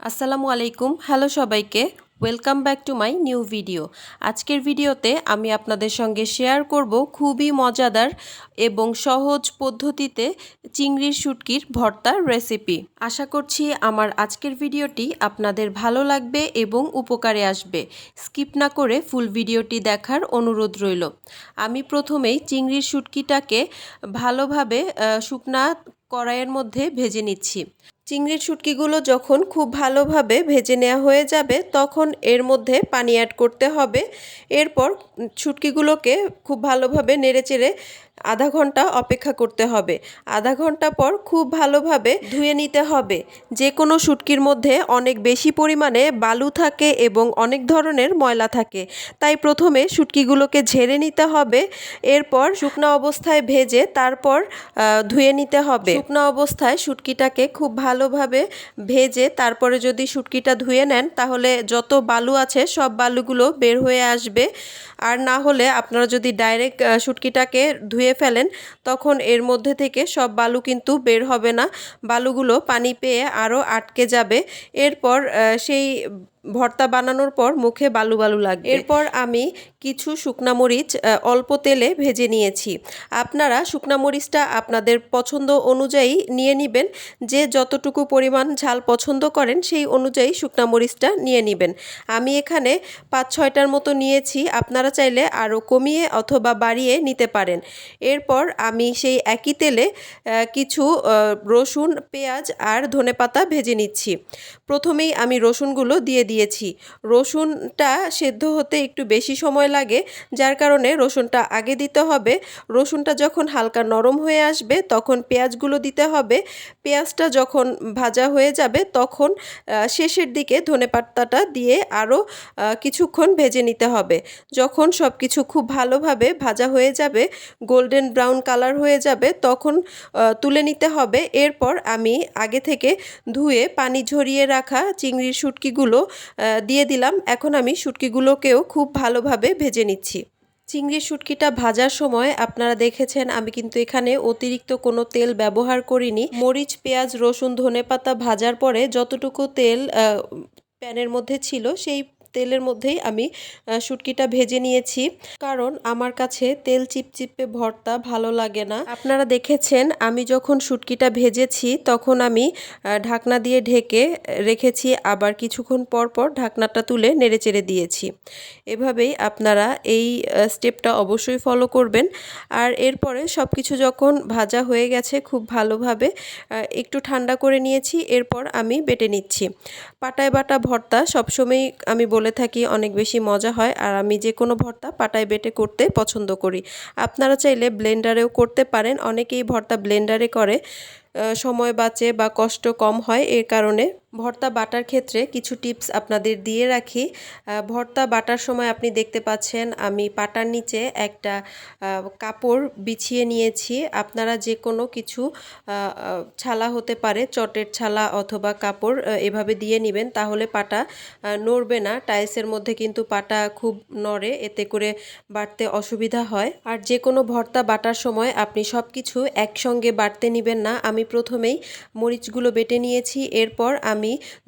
আসসালামু আলাইকুম, হ্যালো সবাইকে, welcome back to my new video. আজকের ভিডিওতে আমি আপনাদের সঙ্গে শেয়ার করব খুবই মজাদার এবং সহজ পদ্ধতিতে চিংড়ির শুটকির ভর্তার রেসিপি। আশা করছি আমার আজকের ভিডিওটি আপনাদের ভালো লাগবে এবং উপকারে আসবে। স্কিপ না করে ফুল ভিডিওটি দেখার অনুরোধ রইল। আমি প্রথমেই চিংড়ির শুটকিটাকে ভালোভাবে শুকনা কড়াইয়ের মধ্যে ভেজে নিচ্ছি। চিংড়ির শুটকিগুলো যখন খুব ভালোভাবে ভেজে নেওয়া হয়ে যাবে, তখন এর মধ্যে পানি অ্যাড করতে হবে। এরপর শুটকিগুলোকে খুব ভালোভাবে নেড়েচেড়ে আধা ঘণ্টা অপেক্ষা করতে হবে। আধা ঘণ্টা পর খুব ভালোভাবে ধুয়ে নিতে হবে। যে কোনো শুটকির মধ্যে অনেক বেশি পরিমাণে বালু থাকে এবং অনেক ধরনের ময়লা থাকে। তাই প্রথমে শুটকিগুলোকে ঝেড়ে নিতে হবে। এরপর শুকনো অবস্থায় ভেজে তারপর ধুয়ে নিতে হবে। শুকনো অবস্থায় শুটকিটাকে খুব ভালোভাবে ভেজে তারপরে যদি শুটকিটা ধুয়ে নেন, তাহলে যত বালু আছে সব বালুগুলো বের হয়ে আসবে। আর না হলে আপনারা যদি ডাইরেক্ট শুটকিটাকে ধুয়ে ফেলেন, তখন এর মধ্যে থেকে সব বালু কিন্তু বের হবে না। বালুগুলো পানি পেয়ে আরও আটকে যাবে। এরপর সেই ভর্তা বানানোর পর মুখে বালু বালু লাগবে এরপর আমি কিছু শুকনা মরিচ অল্প তেলে ভেজে নিয়েছি। আপনারা শুকনা মরিচটা আপনাদের পছন্দ অনুযায়ী নিয়ে নেবেন। যে যতটুকু পরিমাণ ঝাল পছন্দ করেন সেই অনুযায়ী শুকনা মরিচটা নিয়ে নেবেন। আমি এখানে পাঁচ ছয়টার মতো নিয়েছি। আপনারা চাইলে আরও কমিয়ে অথবা বাড়িয়ে নিতে পারেন। এরপর আমি সেই একই তেলে কিছু রসুন পেঁয়াজ আর ধনেপাতা ভেজে নিচ্ছি। প্রথমেই আমি রসুনগুলো দিয়ে দিয়েছি। রসুনটা সেদ্ধ হতে একটু বেশি সময় লাগে, যার কারণে রসুনটা আগে দিতে হবে। রসুনটা যখন হালকা নরম হয়ে আসবে, তখন পেঁয়াজগুলো দিতে হবে। পেঁয়াজটা যখন ভাজা হয়ে যাবে, তখন শেষের দিকে ধনেপাতাটা দিয়ে আরও কিছুক্ষণ ভেজে নিতে হবে। যখন সব কিছু খুব ভালোভাবে ভাজা হয়ে যাবে, গোল্ডেন ব্রাউন কালার হয়ে যাবে, তখন তুলে নিতে হবে। এরপর আমি আগে থেকে ধুয়ে পানি ঝরিয়ে রাখা চিংড়ির শুটকিগুলো দিয়ে দিলাম। এখন আমি শুটকিগুলোকেও খুব ভালোভাবে ভেজে নিচ্ছি। চিংড়ির শুটকিটা ভাজার সময় আপনারা দেখেছেন, আমি কিন্তু এখানে অতিরিক্ত কোনো তেল ব্যবহার করিনি। মরিচ, পেঁয়াজ, রসুন, ধনেপাতা ভাজার পরে যতটুকু তেল প্যানের মধ্যে ছিল, সেই তেলের মধ্যেই আমি শুটকিটা ভেজে নিয়েছি। কারণ আমার কাছে তেল চিপচিপে ভর্তা ভালো লাগে না। আপনারা দেখেছেন, আমি যখন শুটকিটা ভেজেছি, তখন আমি ঢাকনা দিয়ে ঢেকে রেখেছি, আবার কিছুক্ষণ পর পর ঢাকনাটা তুলে নেড়েচেড়ে দিয়েছি। এভাবেই আপনারা এই স্টেপটা অবশ্যই ফলো করবেন। আর এরপরে সব কিছু যখন ভাজা হয়ে গেছে খুব ভালোভাবে একটু ঠান্ডা করে নিয়েছি, এরপর আমি বেটে নিচ্ছি। পাটায় বাটা ভর্তা সবসময়ই আমি বলে থাকি অনেক বেশি মজা হয় আর আমি যে কোনো ভর্তা পাটায় বেটে করতে পছন্দ করি। আপনারা চাইলে ব্লেন্ডারেও করতে পারেন। অনেকেই ভর্তা ব্লেন্ডারে করে সময় বাঁচে বা কষ্ট কম হয় এর কারণে। ভর্তা বাটার ক্ষেত্রে কিছু টিপস আপনাদের দিয়ে রাখি। ভর্তা বাটার সময় আপনি দেখতে পাচ্ছেন আমি পাটার নিচে একটা কাপড় বিছিয়ে নিয়েছি। আপনারা যে কোনো কিছু ছালা হতে পারে, চটের ছালা অথবা কাপড় এভাবে দিয়ে নেবেন তাহলে পাটা নড়বে না। টাইলসের মধ্যে কিন্তু পাটা খুব নড়ে, এতে করে বাটতে অসুবিধা হয়। আর যে কোনো ভর্তা বাটার সময় আপনি সব কিছু একসঙ্গে বাটতে নেবেন না। আমি প্রথমেই মরিচগুলো বেটে নিয়েছি, এরপর আমি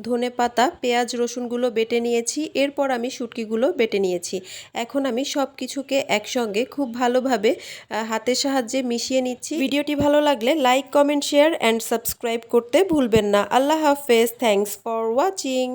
ধনে পাতা, পেঁয়াজ, রসুনগুলো বেটে নিয়েছি, এরপর আমি শুটকিগুলো বেটে নিয়েছি। এখন আমি সব কিছুকে একসঙ্গে খুব ভালোভাবে হাতের সাহায্যে মিশিয়ে নিচ্ছি। ভিডিওটি ভালো লাগলে like, comment, share, and subscribe করতে ভুলবেন না। আল্লাহ হাফেজ। Thanks for watching.